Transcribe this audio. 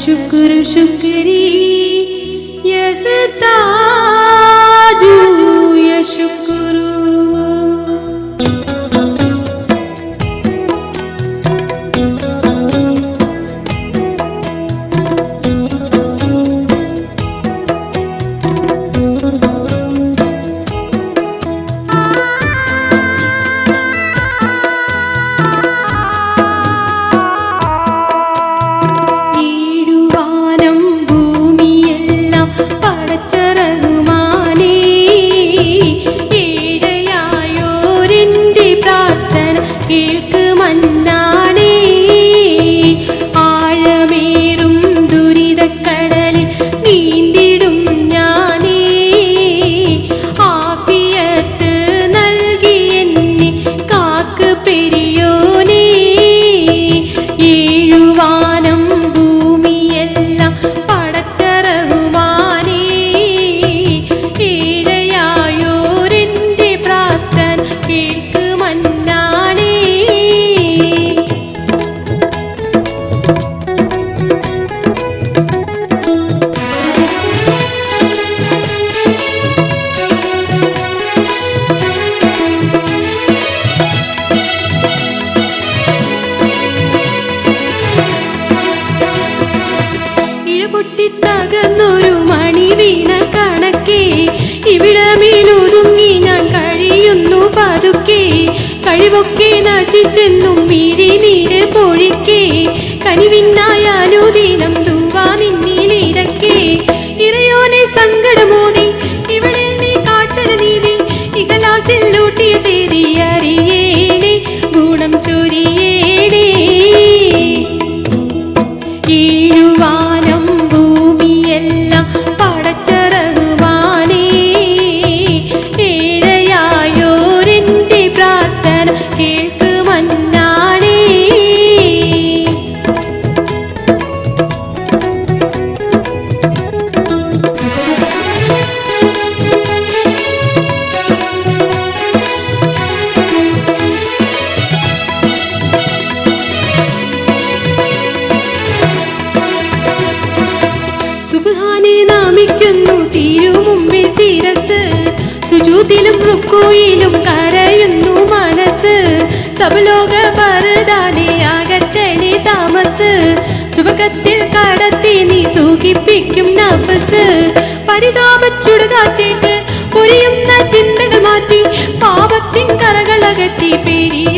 शुक्र शुक्री கேட்க ഇഴപൊട്ടി തകർന്നൊരു മണി വീണ കണക്കേ. ഇവിടമേലൊതുങ്ങി ഞാൻ കഴിയുന്നു പതുക്കെ. കഴിവൊക്കെ നശിച്ചെന്നും മീരി നീര് പൊഴിക്കേ. കനിവിന്നായാലുദീനം തൂവാ നിന്നിലിരക്കേ ഇറയോനെ സങ്കടമോതി ഇവിടെ നീ കാട്ടല നീതി ഇകലാസിൽ ലൂട്ടിയ ചെയ്തി സുബ്ഹാനെ നാമിക്കുന്നു തിരുമുമ്പിൽ ശിരസ്. സുജൂതിലും റുക്കോയിലും കരയുന്നു മനസ്സ്. സബലോക പറുതാനെ അകറ്റണേ താമസ്. സുഭകത്തിൽ കടത്തി നീ സൂഖിപ്പിക്കും നഫസ്. പരിതാപച്ചുടുകാത്തിട്ട് പൊരിയുന്ന ചിന്തകൾ മാറ്റി പാപത്തിൻ കറകളകറ്റി പെരിയോ